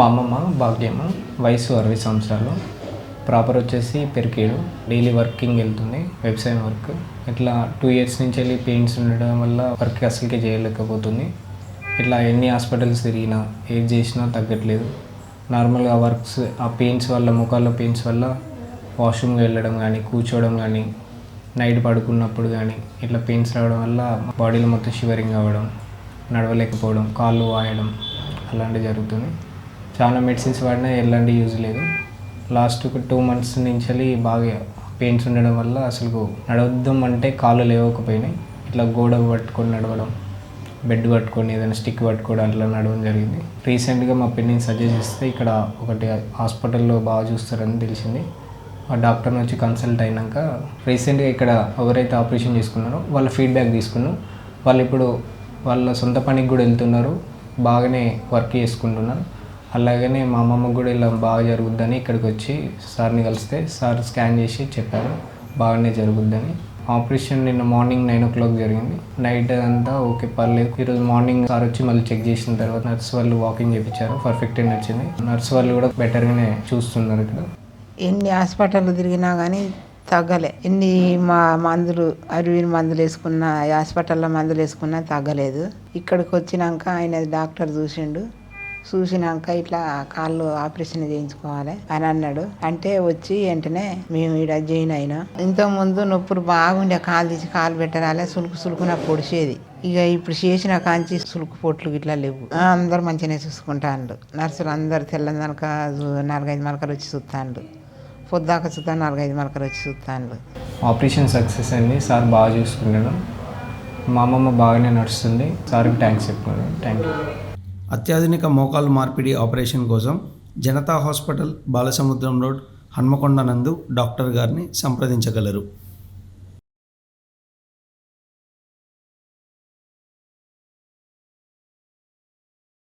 మా అమ్మమ్మ భాగ్యమ్మ వయసు అరవై సంవత్సరాలు. ప్రాపర్ వచ్చేసి పెరికేడు. డైలీ వర్కింగ్ వెళ్తుంది వ్యవసాయం వర్క్. ఇట్లా టూ ఇయర్స్ నుంచి వెళ్ళి పెయిన్స్ ఉండడం వల్ల వర్క్ అసలుకే చేయలేకపోతుంది. ఇట్లా ఎన్ని హాస్పిటల్స్ తిరిగినా ఏది చేసినా తగ్గట్లేదు. నార్మల్గా వర్క్స్ ఆ పెయిన్స్ వల్ల ముఖాల్లో పెయిన్స్ వల్ల వాష్రూమ్కి వెళ్ళడం కానీ కూర్చోవడం కానీ నైట్ పడుకున్నప్పుడు కానీ ఇట్లా పెయిన్స్ రావడం వల్ల బాడీలో మొత్తం షివరింగ్ అవ్వడం నడవలేకపోవడం కాళ్ళు వాయడం అలాంటివి జరుగుతుంది చాలా మెడిసిన్స్ వాడినా ఎలాంటి యూజ్ లేదు. లాస్ట్ ఒక టూ మంత్స్ నుంచి బాగా పెయిన్స్ ఉండడం వల్ల అసలు నడవద్దాం అంటే కాళ్ళు లేవకపోయినాయి. ఇట్లా గోడ పట్టుకొని నడవడం బెడ్ పట్టుకొని ఏదైనా స్టిక్ పట్టుకోవడం అట్లా నడవడం జరిగింది. రీసెంట్గా మా పిన్నిని సజెస్ట్ చేస్తే ఇక్కడ ఒకటి హాస్పిటల్లో బాగా చూస్తారని తెలిసింది. ఆ డాక్టర్ని వచ్చి కన్సల్ట్ అయినాక రీసెంట్గా ఇక్కడ ఎవరైతే ఆపరేషన్ చేసుకున్నారో వాళ్ళ ఫీడ్బ్యాక్ తీసుకున్నాం. వాళ్ళు ఇప్పుడు వాళ్ళ సొంత పనికి కూడా వెళ్తున్నారు. బాగానే వర్క్ చేసుకుంటున్నారు. అలాగనే మా అమ్మమ్మకు కూడా ఇలా బాగా జరుగుద్దని ఇక్కడికి వచ్చి సార్ని కలిస్తే సార్ స్కాన్ చేసి చెప్పారు బాగానే జరుగుద్దని. ఆపరేషన్ నిన్న మార్నింగ్ నైన్ ఓ క్లాక్ జరిగింది. నైట్ అంతా ఓకే పర్లేదు. ఈరోజు మార్నింగ్ సార్ వచ్చి మళ్ళీ చెక్ చేసిన తర్వాత నర్స్ వాళ్ళు వాకింగ్ చేయించారు పర్ఫెక్ట్గా నచ్చింది నర్స్ వాళ్ళు కూడా బెటర్గానే చూస్తున్నారు ఇక్కడ. ఎన్ని హాస్పిటల్ తిరిగినా కానీ తగ్గలే. ఎన్ని మా మందులు అరవిన మందులు వేసుకున్న హాస్పిటల్లో మందులు వేసుకున్నా తగ్గలేదు. ఇక్కడికి వచ్చినాక ఆయన డాక్టర్ చూసిండు. చూసినాక ఇట్లా కాళ్ళు ఆపరేషన్ చేయించుకోవాలి అని అన్నాడు. అంటే వచ్చి వెంటనే మేము ఇక్కడ జాయిన్ అయినా. ఇంతకు ముందు నొప్పులు బాగుండే కాలు తీసి కాలు పెట్టరాలే సులుకు సులుకున పొడిచేది. ఇక ఇప్పుడు చేసిన కాంచి సులుకు పొట్లు ఇట్లా లేవు. అందరు మంచిగానే చూసుకుంటాండు. నర్సులు అందరు తెల్లందనక నాలుగైదు మలకలు వచ్చి చూస్తాండు. పొద్దాక చూస్తా నాలుగైదు మలకలు వచ్చి చూస్తాండు. ఆపరేషన్ సక్సెస్ అయింది. సార్ బాగా చూసుకున్నాడు. మా అమ్మమ్మ బాగానే నడుస్తుంది. సార్కి థ్యాంక్స్ చెప్పుకున్నాను థ్యాంక్ యూ అత్యాధునిక మోకాలు మార్పిడి ఆపరేషన్ కోసం జనతా హాస్పిటల్ బాలసముద్రం రోడ్ హన్మకొండ నందు డాక్టర్ గారిని సంప్రదించగలరు.